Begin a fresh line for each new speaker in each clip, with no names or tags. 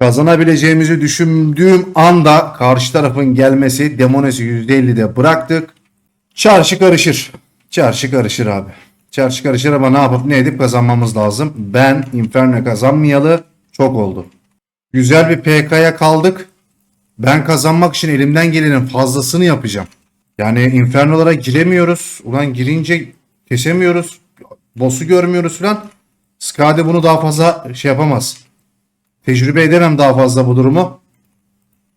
Kazanabileceğimizi düşündüğüm anda karşı tarafın gelmesi demonesi %50'de bıraktık. Çarşı karışır. Çarşı karışır abi. Çarşı karışır ama ne yapıp ne edip kazanmamız lazım. Ben Inferno kazanmayalı çok oldu. Güzel bir PK'ya kaldık. Ben kazanmak için elimden gelenin fazlasını yapacağım. Yani Inferno'lara giremiyoruz. Ulan girince kesemiyoruz. Boss'u görmüyoruz falan. Skade bunu daha fazla şey yapamaz. Tecrübe edemem daha fazla bu durumu.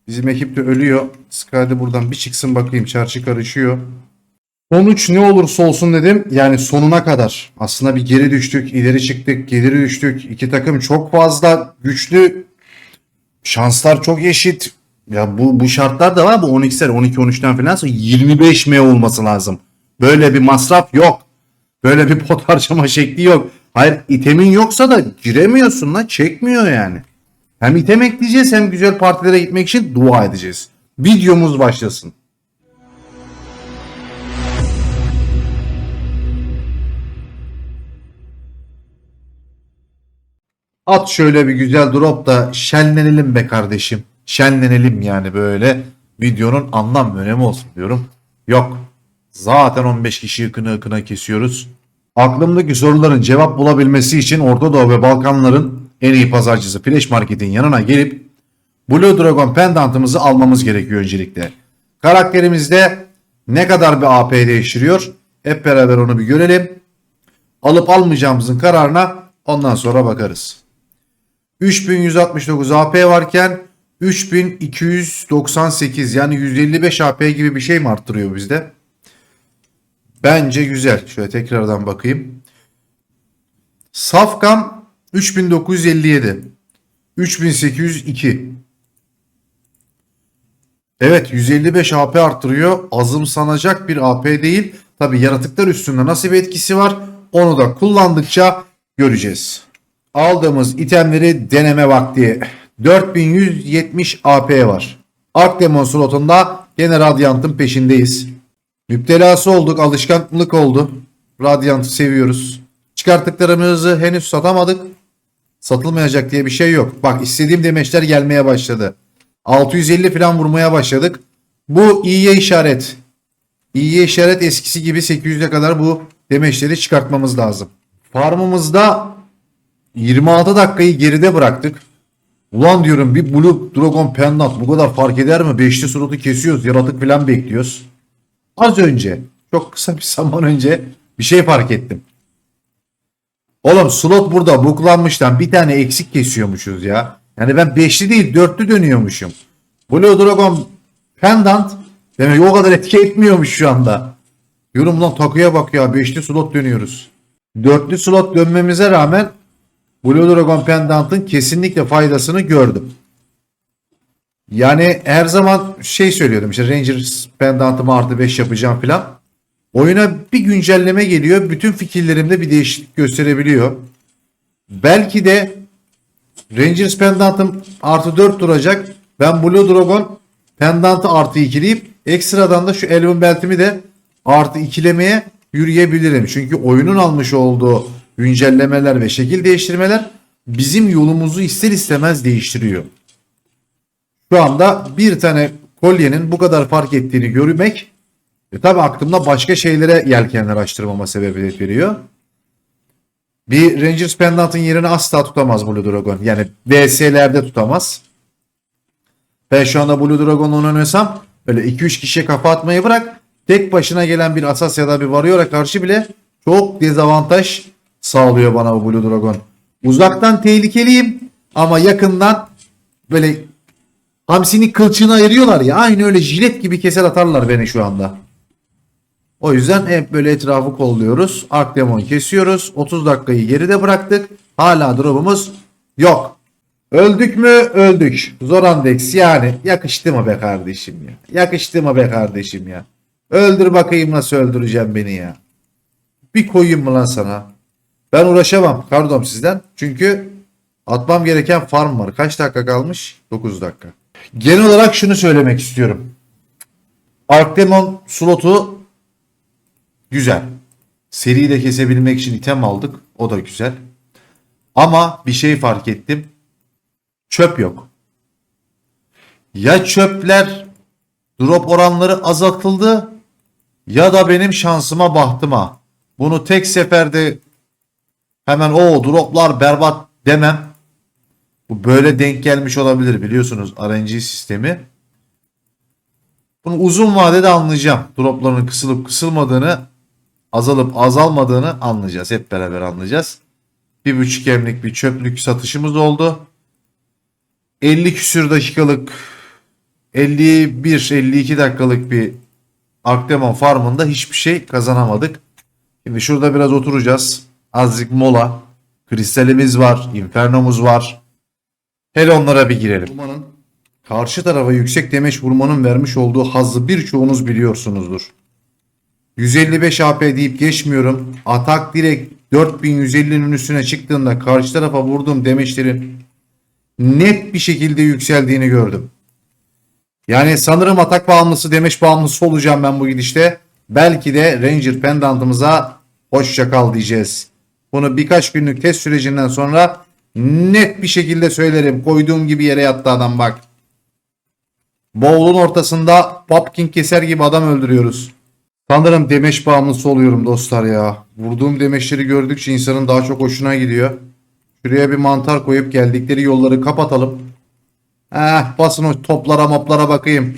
Bizim ekip de ölüyor. Skade buradan bir çıksın bakayım. Çarşı karışıyor. Sonuç ne olursa olsun dedim. Yani sonuna kadar. Aslında bir geri düştük, ileri çıktık, geri düştük. İki takım çok fazla güçlü. Şanslar çok eşit. Ya bu bu şartlar da var. Bu 12'ler 12-13'ten falan sonra 25 M olması lazım. Böyle bir masraf yok. Böyle bir pot harcama şekli yok. Hayır itemin yoksa da giremiyorsun lan. Çekmiyor yani. Hem item ekleyeceğiz hem güzel partilere gitmek için dua edeceğiz. Videomuz başlasın. At şöyle bir güzel drop da şenlenelim be kardeşim. Şenlenelim yani böyle. Videonun anlam ve önemi olsun diyorum. Yok. Zaten 15 kişi ıkına ıkına kesiyoruz. Aklımdaki soruların cevap bulabilmesi için Orta Doğu ve Balkanların en iyi pazarcısı Flash Market'in yanına gelip Blue Dragon pendantımızı almamız gerekiyor öncelikle. Karakterimizde ne kadar bir AP değiştiriyor? Hep beraber onu bir görelim. Alıp almayacağımızın kararına ondan sonra bakarız. 3169 AP varken 3298 yani 155 AP gibi bir şey mi arttırıyor bizde? Bence güzel. Şöyle tekrardan bakayım. Safkam 3957. 3802. Evet 155 AP arttırıyor. Azımsanacak bir AP değil. Tabi yaratıklar üstünde nasıl bir etkisi var onu da kullandıkça göreceğiz. Aldığımız itemleri deneme vakti. 4170 AP var. Ark Demon slotunda gene Radiant'ın peşindeyiz. Müptelası olduk, alışkanlık oldu. Radiant'ı seviyoruz. Çıkarttıklarımızı henüz satamadık. Satılmayacak diye bir şey yok. Bak istediğim demeçler gelmeye başladı. 650 falan vurmaya başladık. Bu iyiye işaret. İyiye işaret eskisi gibi 800'e kadar bu demeçleri çıkartmamız lazım. Farmımızda 26 dakikayı geride bıraktık. Ulan diyorum bir Blue Dragon Pendant bu kadar fark eder mi? Beşli slotu kesiyoruz. Yaratık falan bekliyoruz. Az önce çok kısa bir zaman önce bir şey fark ettim. Oğlum slot burada buklanmıştan bir tane eksik kesiyormuşuz ya. Yani ben beşli değil dörtlü dönüyormuşum. Blue Dragon Pendant demek o kadar etki etmiyormuş şu anda. Diyorum lan takıya bak ya beşli slot dönüyoruz. Dörtlü slot dönmemize rağmen Blue Dragon Pendant'ın kesinlikle faydasını gördüm. Yani her zaman şey söylüyordum işte Rangers Pendant'ımı artı 5 yapacağım filan. Oyuna bir güncelleme geliyor. Bütün fikirlerimde bir değişiklik gösterebiliyor. Belki de Rangers Pendant'ım artı 4 duracak. Ben Blue Dragon Pendant'ı artı 2'leyip ekstradan da şu Elven Belt'imi de artı 2'lemeye yürüyebilirim. Çünkü oyunun almış olduğu güncellemeler ve şekil değiştirmeler bizim yolumuzu ister istemez değiştiriyor. Şu anda bir tane kolyenin bu kadar fark ettiğini görmek e tabi aklımda başka şeylere yelkenler açtırmama sebebiyet veriyor. Bir Rangers Pendant'ın yerini asla tutamaz Blue Dragon. Yani VS'lerde tutamaz. Ben şu anda Blue Dragon'la oynuyorsam böyle 2-3 kişiye kafa atmayı bırak. Tek başına gelen bir Asas ya da bir Warrior'a karşı bile çok dezavantaj sağlıyor bana bu Blue Dragon. Uzaktan tehlikeliyim ama yakından böyle hamsinin kılçığını ayırıyorlar ya. Aynı öyle jilet gibi keser atarlar beni şu anda. O yüzden hep böyle etrafı kolluyoruz. Ark Demon kesiyoruz. 30 dakikayı geride bıraktık. Hala drop'umuz yok. Öldük mü? Öldük. Zorandex yani. Yakıştı mı be kardeşim ya? Yakıştı mı be kardeşim ya? Öldür bakayım nasıl öldüreceğim beni ya. Bir koyayım mı lan sana? Ben uğraşamam pardon sizden. Çünkü atmam gereken farm var. Kaç dakika kalmış? 9 dakika. Genel olarak şunu söylemek istiyorum. Arkdemon slotu güzel. Seri de kesebilmek için item aldık. O da güzel. Ama bir şey fark ettim. Çöp yok. Ya çöpler drop oranları azaltıldı ya da benim şansıma bahtıma. Bunu tek seferde hemen o droplar berbat demem. Bu böyle denk gelmiş olabilir biliyorsunuz RNG sistemi. Bunu uzun vadede anlayacağım. Dropların kısılıp kısılmadığını, azalıp azalmadığını anlayacağız. Hep beraber anlayacağız. Bir buçuk emlik bir çöplük satışımız oldu. 50 küsür dakikalık 51-52 dakikalık bir Arkdemon farmında hiçbir şey kazanamadık. Şimdi şurada biraz oturacağız. Azıcık mola. Kristalimiz var. Inferno'muz var. Hele onlara bir girelim. Vurmanın karşı tarafa yüksek demeç vurmanın vermiş olduğu hazzı birçoğunuz biliyorsunuzdur. 155 AP deyip geçmiyorum. Atak direkt 4150'nin üstüne çıktığında karşı tarafa vurduğum demeçlerin net bir şekilde yükseldiğini gördüm. Yani sanırım atak bağımlısı demeç bağımlısı olacağım ben bu gidişte. Belki de Ranger pendantımıza hoşça kal diyeceğiz. Bunu birkaç günlük test sürecinden sonra net bir şekilde söylerim. Koyduğum gibi yere yattı adam bak. Bowl'un ortasında Popkin keser gibi adam öldürüyoruz. Sanırım demeç bağımlısı oluyorum dostlar ya. Vurduğum demeçleri gördükçe insanın daha çok hoşuna gidiyor. Şuraya bir mantar koyup geldikleri yolları kapatalım. Eh basın o toplara moplara bakayım.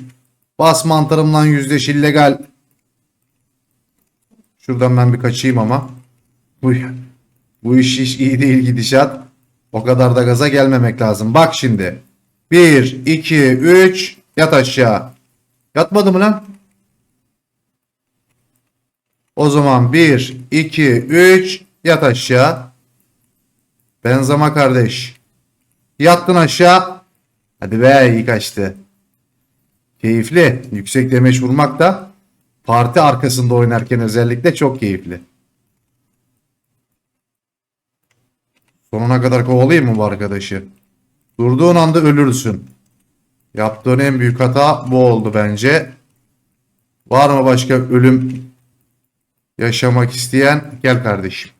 Bas mantarımla yüzdeş illegal. Şuradan ben bir kaçayım ama. Bu, bu iş hiç iyi değil gidişat. O kadar da gaza gelmemek lazım. Bak şimdi. 1, 2, 3 yat aşağı. Yatmadı mı lan? O zaman 1, 2, 3 yat aşağı. Benzema kardeş. Yattın aşağı. Hadi be iyi kaçtı. Keyifli. Yüksek demeç vurmak da parti arkasında oynarken özellikle çok keyifli. Sonuna kadar kovalayayım mı bu arkadaşı? Durduğun anda ölürsün. Yaptığın en büyük hata bu oldu bence. Var mı başka ölüm yaşamak isteyen? Gel kardeşim.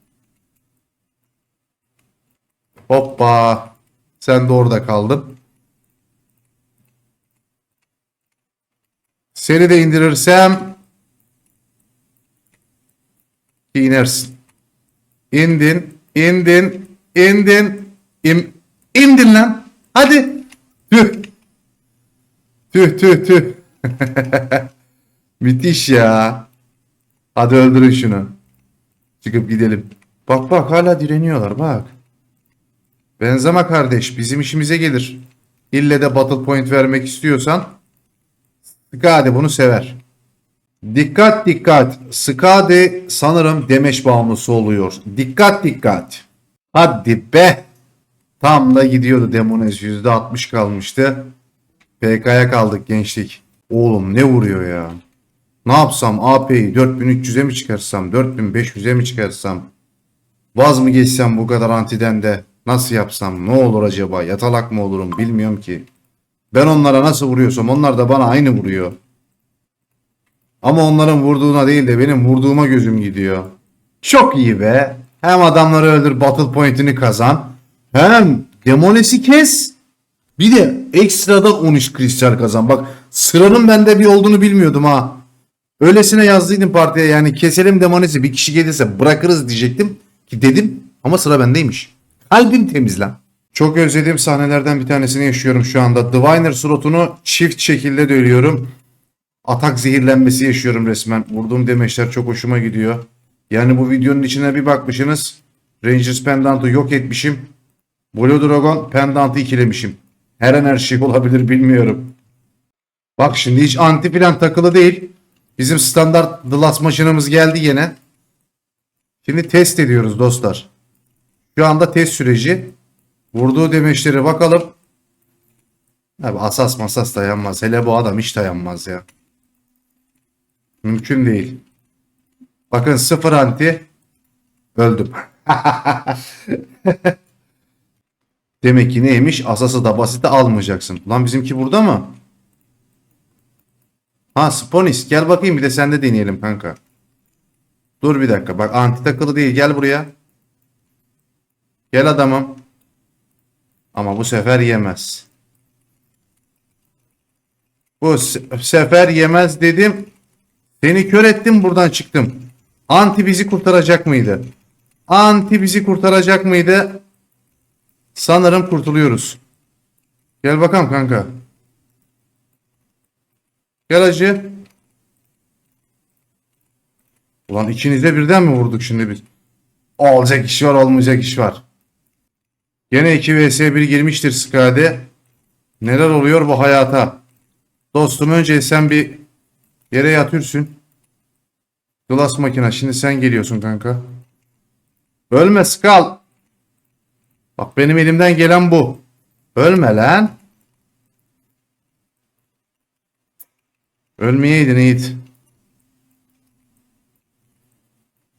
Hoppa. Sen de orada kaldın. Seni de indirirsem inersin. İndin, indin, indin, im, indin lan. Hadi. Tüh. Tüh tüh tüh. Müthiş ya. Hadi öldürün şunu. Çıkıp gidelim. Bak bak hala direniyorlar bak. Benzema kardeş bizim işimize gelir. İlle de battle point vermek istiyorsan Skade bunu sever. Dikkat dikkat. Skade sanırım demeç bağımlısı oluyor. Dikkat dikkat. Hadi be. Tam da gidiyordu Demonez %60 kalmıştı. PK'ya kaldık gençlik. Oğlum ne vuruyor ya? Ne yapsam AP'yi 4300'e mi çıkarsam 4500'e mi çıkarsam? Vaz mı geçsem bu kadar antiden de nasıl yapsam ne olur acaba yatalak mı olurum bilmiyorum ki. Ben onlara nasıl vuruyorsam onlar da bana aynı vuruyor. Ama onların vurduğuna değil de benim vurduğuma gözüm gidiyor. Çok iyi be. Hem adamları öldür battle point'ini kazan. Hem demonesi kes. Bir de ekstradan 13 kristal kazan. Bak sıranın bende bir olduğunu bilmiyordum ha. Öylesine yazdıydım partiye yani keselim demonesi bir kişi gelirse bırakırız diyecektim. Ki dedim ama sıra bendeymiş. Kalbim temiz lan. Çok özlediğim sahnelerden bir tanesini yaşıyorum şu anda. Diviner slotunu çift şekilde dönüyorum. Atak zehirlenmesi yaşıyorum resmen. Vurduğum demeçler çok hoşuma gidiyor. Yani bu videonun içine bir bakmışsınız. Rangers Pendant'ı yok etmişim. Blue Dragon Pendant'ı ikilemişim. Her an her şey olabilir bilmiyorum. Bak şimdi hiç anti plan takılı değil. Bizim standart The Last maşinamız geldi yine. Şimdi test ediyoruz dostlar. Şu anda test süreci. Vurduğu demeçlere bakalım. Abi asas masas dayanmaz. Hele bu adam hiç dayanmaz ya. Mümkün değil. Bakın sıfır anti. Öldüm. Demek ki neymiş? Asası da basite almayacaksın. Lan bizimki burada mı? Ha Sponis gel bakayım bir de sende deneyelim kanka. Dur bir dakika. Bak anti takılı değil. Gel buraya. Gel adamım. Ama bu sefer yemez. Bu se- sefer yemez dedim. Seni kör ettim buradan çıktım. Anti bizi kurtaracak mıydı? Anti bizi kurtaracak mıydı? Sanırım kurtuluyoruz. Gel bakalım kanka. Hacı. Ulan ikinize birden mi vurduk şimdi biz? Olacak iş var olmayacak iş var. Gene 2 vs 1 girmiştir Skade. Neler oluyor bu hayata? Dostum önce sen bir yere yatıyorsun. Glass makina şimdi sen geliyorsun kanka. Ölme Skal. Bak benim elimden gelen bu. Ölme lan. Ölmeyeydin Yiğit.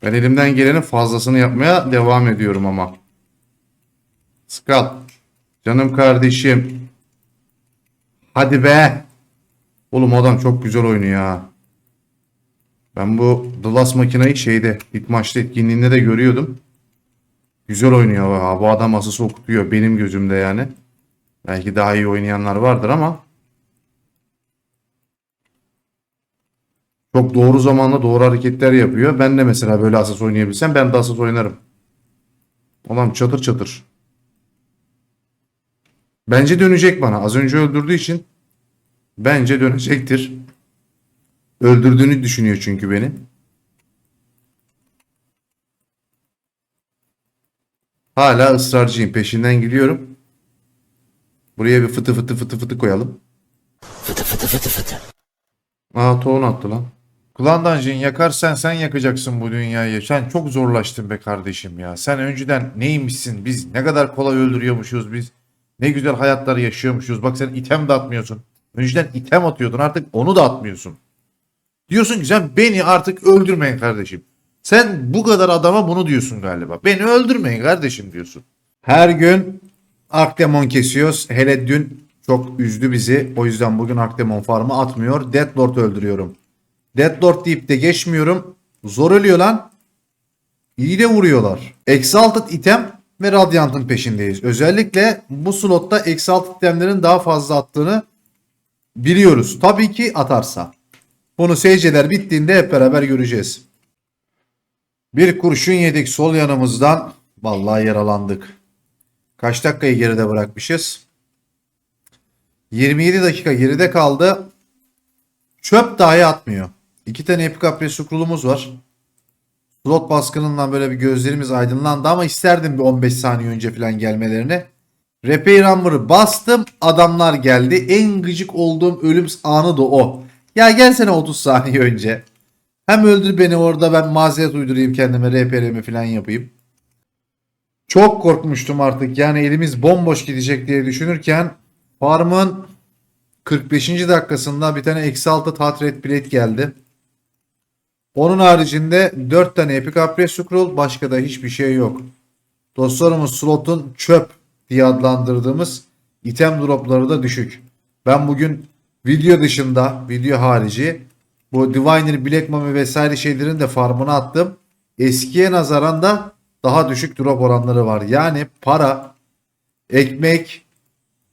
Ben elimden gelenin fazlasını yapmaya devam ediyorum ama. Skal. Canım kardeşim. Hadi be. Oğlum adam çok güzel oynuyor ha. Ben bu The Last makinayı şeyde ilk maçta etkinliğinde de görüyordum. Güzel oynuyor. Bu adam asısı okutuyor benim gözümde yani. Belki daha iyi oynayanlar vardır ama çok doğru zamanda doğru hareketler yapıyor. Ben de mesela böyle asas oynayabilsem ben de asas oynarım. Adam çatır çatır. Bence dönecek bana. Az önce öldürdüğü için bence dönecektir. Öldürdüğünü düşünüyor çünkü beni. Hala ısrarcıyım. Peşinden gidiyorum. Buraya bir fıtı fıtı fıtı fıtı koyalım. Fıtı fıtı fıtı fıtı. Aa tohum attı lan. Dungeon yakarsan sen yakacaksın bu dünyayı. Sen çok zorlaştın be kardeşim ya. Sen önceden neymişsin? Biz ne kadar kolay öldürüyormuşuz biz. Ne güzel hayatlar yaşıyormuşuz. Bak sen item de atmıyorsun. Önceden item atıyordun artık onu da atmıyorsun. Diyorsun ki sen beni artık öldürmeyin kardeşim. Sen bu kadar adama bunu diyorsun galiba. Beni öldürmeyin kardeşim diyorsun. Her gün Arkdemon kesiyoruz. Hele dün çok üzdü bizi. O yüzden bugün Arkdemon farmı atmıyor. Deadlord öldürüyorum. Deadlord deyip de geçmiyorum. Zor ölüyor lan. İyi de vuruyorlar. Exalted item ve Radiant'ın peşindeyiz. Özellikle bu slotta Exalted itemlerin daha fazla attığını biliyoruz. Tabii ki atarsa. Bunu seyirciler bittiğinde hep beraber göreceğiz. Bir kurşun yedik sol yanımızdan. Vallahi yaralandık. Kaç dakikayı geride bırakmışız? 27 dakika geride kaldı. Çöp dahi atmıyor. İki tane Epicapri Scroll'umuz var. Slot baskınından böyle bir gözlerimiz aydınlandı ama isterdim bir 15 saniye önce falan gelmelerini. Repair Hammer'ı bastım. Adamlar geldi. En gıcık olduğum ölüm anı da o. Ya gelsene 30 saniye önce. Hem öldür beni orada ben mazeret uydurayım kendime RPR'mi falan yapayım. Çok korkmuştum artık. Yani elimiz bomboş gidecek diye düşünürken farmın 45. dakikasında bir tane Exalted Heart Red Plate geldi. Onun haricinde 4 tane Epic Upgrade Scroll başka da hiçbir şey yok. Dostlarımız slotun çöp diye adlandırdığımız item dropları da düşük. Ben bugün video dışında, video harici bu Diviner, Black Mummy vesaire şeylerin de farmını attım. Eskiye nazaran da daha düşük drop oranları var. Yani para, ekmek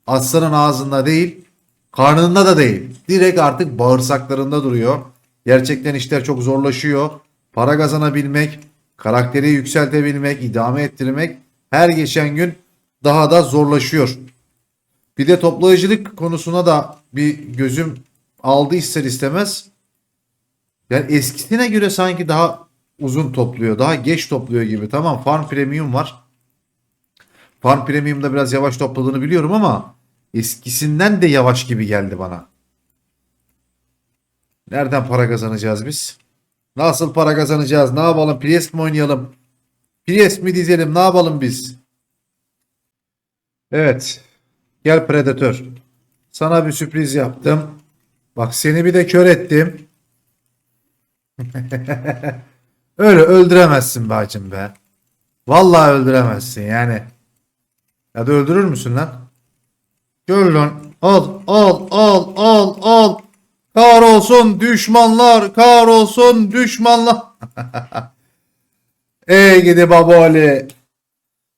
aslanın ağzında değil, karnında da değil. Direkt artık bağırsaklarında duruyor. Gerçekten işler çok zorlaşıyor. Para kazanabilmek, karakteri yükseltebilmek, idame ettirmek her geçen gün daha da zorlaşıyor. Bir de toplayıcılık konusuna da bir gözüm aldı ister istemez. Yani eskisine göre sanki daha uzun topluyor. Daha geç topluyor gibi. Tamam Farm Premium var. Farm Premium'da biraz yavaş topladığını biliyorum ama eskisinden de yavaş gibi geldi bana. Nereden para kazanacağız biz? Nasıl para kazanacağız? Ne yapalım? Priest mi oynayalım? Priest mi dizelim? Ne yapalım biz? Evet. Gel Predator. Sana bir sürpriz yaptım. Bak seni bir de kör ettim. Öyle öldüremezsin be hacım be. Vallahi öldüremezsin yani. Ya da öldürür müsün lan? Gör. Al al al al al. Kar olsun düşmanlar. Kar olsun düşmanlar. Ey gidi baboli.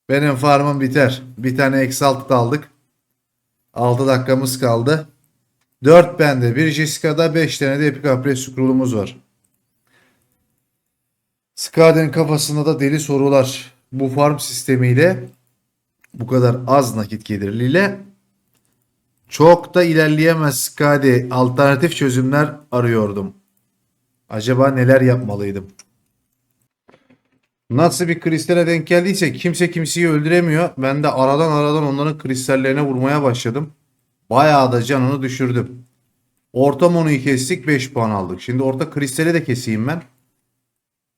Benim farmım biter. Bir tane Exalted aldık. 6 dakikamız kaldı. 4 bende, 1 Jessica'da, 5 tane de Epic Apres scroll'umuz var. Skaden'in kafasında da deli sorular. Bu farm sistemiyle bu kadar az nakit gelirliyle çok da ilerleyemez Skadi. Alternatif çözümler arıyordum. Acaba neler yapmalıydım? Nasıl bir kristale denk geldiyse kimse kimseyi öldüremiyor. Ben de aradan aradan onların kristallerine vurmaya başladım. Bayağı da canını düşürdüm. Orta monuyu kestik 5 puan aldık. Şimdi orta kristali de keseyim ben.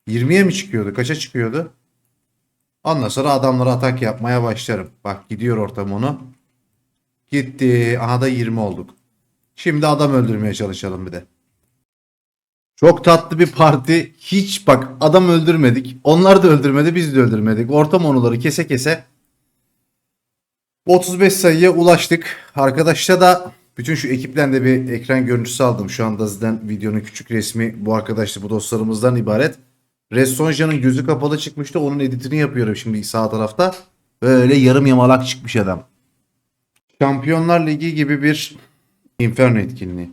20'ye mi çıkıyordu? Kaça çıkıyordu? Ondan sonra adamlara atak yapmaya başlarım. Bak gidiyor orta monu. Gitti. Aha da 20 olduk. Şimdi adam öldürmeye çalışalım bir de. Çok tatlı bir parti. Hiç bak adam öldürmedik. Onlar da öldürmedi biz de öldürmedik. Orta monoları kese kese 35 sayıya ulaştık. Arkadaşla da bütün şu ekipten de bir ekran görüntüsü aldım. Şu anda zaten videonun küçük resmi bu arkadaşlı bu dostlarımızdan ibaret. Restonja'nın gözü kapalı çıkmıştı. Onun editini yapıyorum şimdi sağ tarafta. Böyle yarım yamalak çıkmış adam. Şampiyonlar Ligi gibi bir Inferno etkinliği.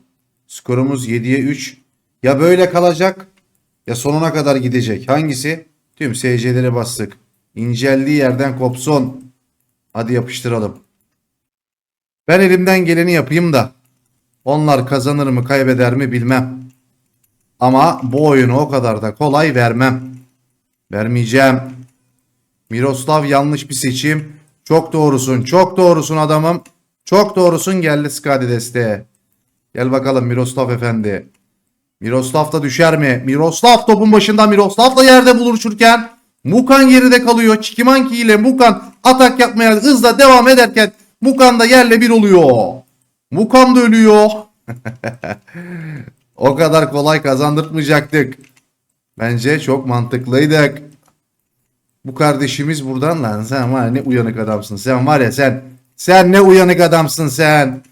Skorumuz 7'ye 3. Ya böyle kalacak ya sonuna kadar gidecek. Hangisi? Tüm SC'lere bastık. İnceldiği yerden kopsun. Hadi yapıştıralım. Ben elimden geleni yapayım da onlar kazanır mı kaybeder mi bilmem. Ama bu oyunu o kadar da kolay vermem. Vermeyeceğim. Miroslav yanlış bir seçim. Çok doğrusun. Çok doğrusun adamım. Çok doğrusun geldi Skadi desteğe. Gel bakalım Miroslav efendi. Miroslav da düşer mi? Miroslav topun başında Miroslav da yerde buluşurken Mukan geride kalıyor. Çikimanki ile Mukan atak yapmaya hızla devam ederken Mukan da yerle bir oluyor. Mukan da ölüyor. o kadar kolay kazandırtmayacaktık. Bence çok mantıklıydık. Bu kardeşimiz buradan lan sen var ne uyanık adamsın. Sen var ya sen sen ne uyanık adamsın sen.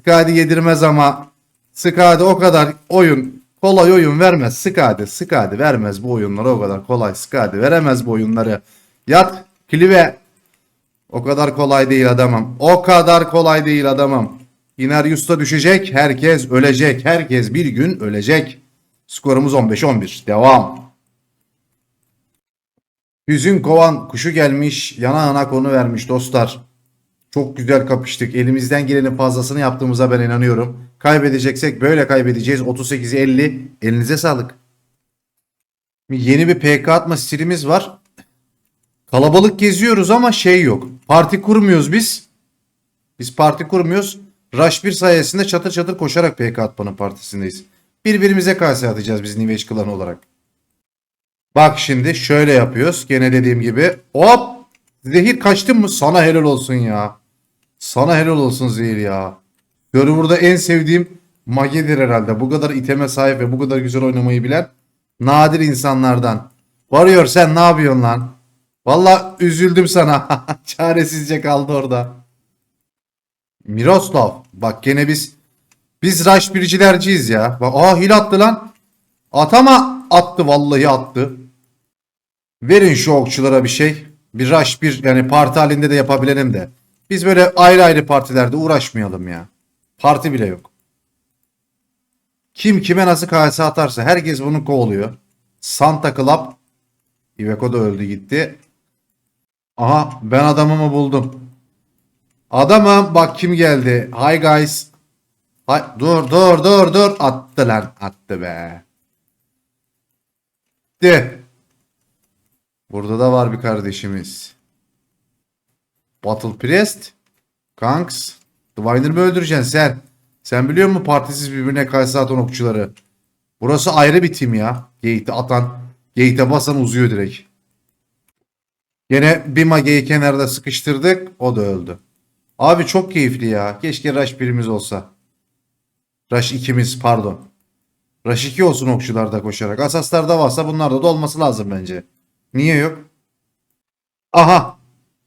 Skadi yedirmez ama Skadi o kadar oyun kolay oyun vermez. Skadi Skadi vermez bu oyunları o kadar kolay. Skadi veremez bu oyunları. Yat klive. O kadar kolay değil adamım. O kadar kolay değil adamım. Inarius'ta düşecek. Herkes ölecek. Herkes bir gün ölecek. Skorumuz 15-11. Devam. Hüzün kovan kuşu gelmiş. Yana yana konu vermiş dostlar. Çok güzel kapıştık. Elimizden gelenin fazlasını yaptığımıza ben inanıyorum. Kaybedeceksek böyle kaybedeceğiz. 38'i 50. Elinize sağlık. Yeni bir PK atma stilimiz var. Kalabalık geziyoruz ama şey yok. Parti kurmuyoruz biz. Biz parti kurmuyoruz. Rush 1 sayesinde çatır çatır koşarak PK atmanın partisindeyiz. Birbirimize kase atacağız biz Niveç klanı olarak. Bak şimdi şöyle yapıyoruz. Gene dediğim gibi. Hop! Zehir kaçtın mı? Sana helal olsun ya. Sana helal olsun Zehir ya. Server'da en sevdiğim Mage'dir herhalde. Bu kadar iteme sahip ve bu kadar güzel oynamayı bilen nadir insanlardan. Varıyor sen ne yapıyorsun lan? Valla üzüldüm sana. Çaresizce kaldı orada. Miroslav. Bak gene biz biz rush biricilerciyiz ya. Bak, aa hil attı lan. Atama attı vallahi attı. Verin şu okçulara bir şey. Bir rush bir yani parti halinde de yapabilelim de. Biz böyle ayrı ayrı partilerde uğraşmayalım ya. Parti bile yok. Kim kime nasıl kase atarsa herkes bunu kovalıyor. Santa Club. Iveco da öldü gitti. Aha ben adamımı buldum. Adamım bak kim geldi. Hi guys. Hay, dur dur dur dur. Attı lan attı be. De. Burada da var bir kardeşimiz. Battle Priest. Kanks. Diviner mi öldüreceksin sen? Sen biliyor musun partisiz birbirine kaysa atan okçuları? Burası ayrı bir tim ya. Gate'e atan. Gate'e basan uzuyor direkt. Yine bir mageyi kenarda sıkıştırdık. O da öldü. Abi çok keyifli ya. Keşke Rush birimiz olsa. Rush ikimiz pardon. Rush 2 olsun okçularda koşarak. Asaslarda varsa bunlarda da olması lazım bence. Niye yok? Aha.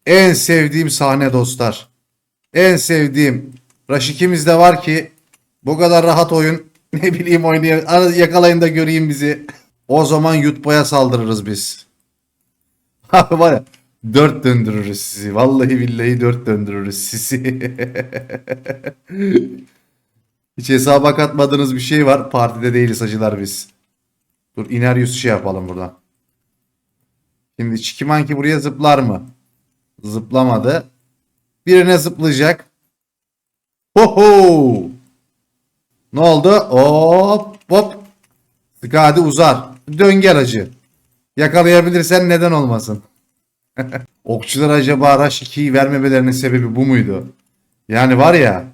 En sevdiğim sahne dostlar. En sevdiğim. Rush ikimiz de var ki bu kadar rahat oyun ne bileyim oynayın. Ara- Yakalayın da göreyim bizi. O zaman Yutba'ya saldırırız biz. Abi var ya dört döndürürüz sizi. Vallahi billahi dört döndürürüz sizi. Hiç hesaba katmadığınız bir şey var. Partide değiliz hacılar biz. Dur iner yüz şey yapalım buradan. Şimdi Çikimanki buraya zıplar mı? Zıplamadı. Birine zıplayacak. Ho ho! Ne oldu? Hop hop. Sık hadi uzar. Dön gel hacı. Yakalayabilirsen neden olmasın? Okçular acaba Rush 2'yi vermemelerinin sebebi bu muydu? Yani var ya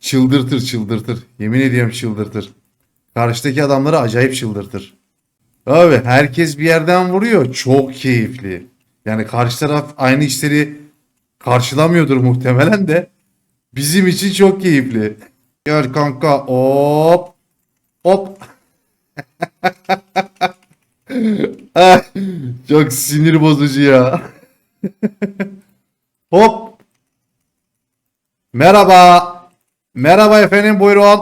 çıldırtır çıldırtır. Yemin ediyorum çıldırtır. Karşıdaki adamları acayip çıldırtır. Abi herkes bir yerden vuruyor. Çok keyifli. Yani karşı taraf aynı işleri karşılamıyordur muhtemelen de. Bizim için çok keyifli. Gel kanka hop hop. Çok sinir bozucu ya. hop. Merhaba. Merhaba efendim buyurun.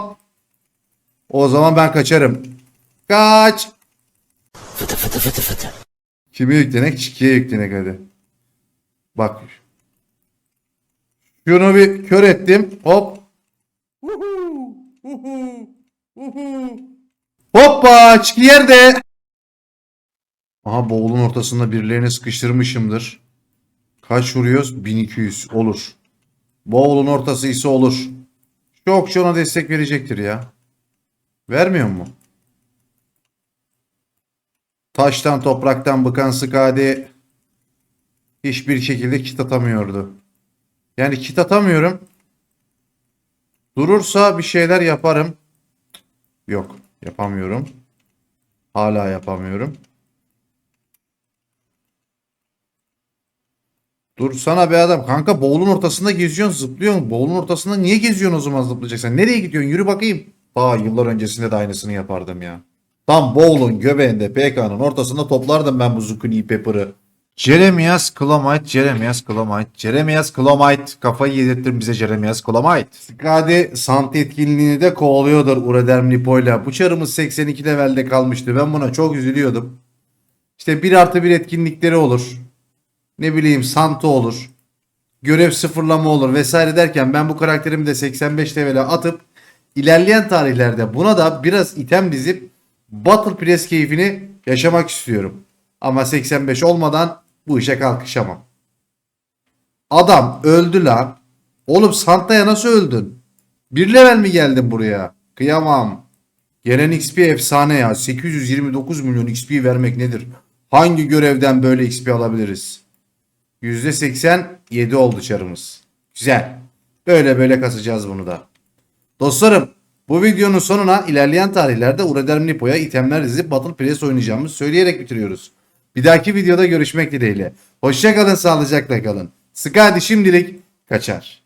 O zaman ben kaçarım. Kaç. Kime yüklenek? Çikiye yüklenek hadi. Bak. Şunu bir kör ettim. Hop. Hoppa çiki yerde. Aha bowl'un ortasında birilerini sıkıştırmışımdır. Kaç vuruyoruz? 1200 olur. Bowl'un ortası ise olur. Çok ona destek verecektir ya. Vermiyor mu? Taştan topraktan bıkan Skadi hiçbir şekilde kit atamıyordu. Yani kit atamıyorum. Durursa bir şeyler yaparım. Yok yapamıyorum. Hala yapamıyorum. Dur sana be adam. Kanka bowl'un ortasında geziyorsun zıplıyorsun. Bowl'un ortasında niye geziyorsun o zaman zıplayacaksan? Nereye gidiyorsun? Yürü bakayım. Aa yıllar öncesinde de aynısını yapardım ya. Tam bowl'un göbeğinde PK'nın ortasında toplardım ben bu Zucchini Pepper'ı. Jeremias Clomite, Jeremias Clomite, Jeremias Clomite. Kafayı yedirttin bize Jeremias Clomite. Skadi sant etkinliğini de kovalıyordur Uraderm Lipo'yla. Bu çarımız 82 levelde kalmıştı. Ben buna çok üzülüyordum. İşte 1 artı 1 etkinlikleri olur. Ne bileyim Santo olur. Görev sıfırlama olur vesaire derken ben bu karakterimi de 85 levele atıp ilerleyen tarihlerde buna da biraz item dizip Battle Press keyfini yaşamak istiyorum. Ama 85 olmadan bu işe kalkışamam. Adam öldü lan. Oğlum Santa'ya nasıl öldün? Bir level mi geldin buraya? Kıyamam. Gelen XP efsane ya. 829 milyon XP vermek nedir? Hangi görevden böyle XP alabiliriz? %87 oldu çarımız. Güzel. Böyle böyle kasacağız bunu da. Dostlarım bu videonun sonuna ilerleyen tarihlerde Uraderm Lipo'ya itemler dizip Battle Press oynayacağımızı söyleyerek bitiriyoruz. Bir dahaki videoda görüşmek dileğiyle. Hoşçakalın sağlıcakla kalın. Skadi şimdilik kaçar.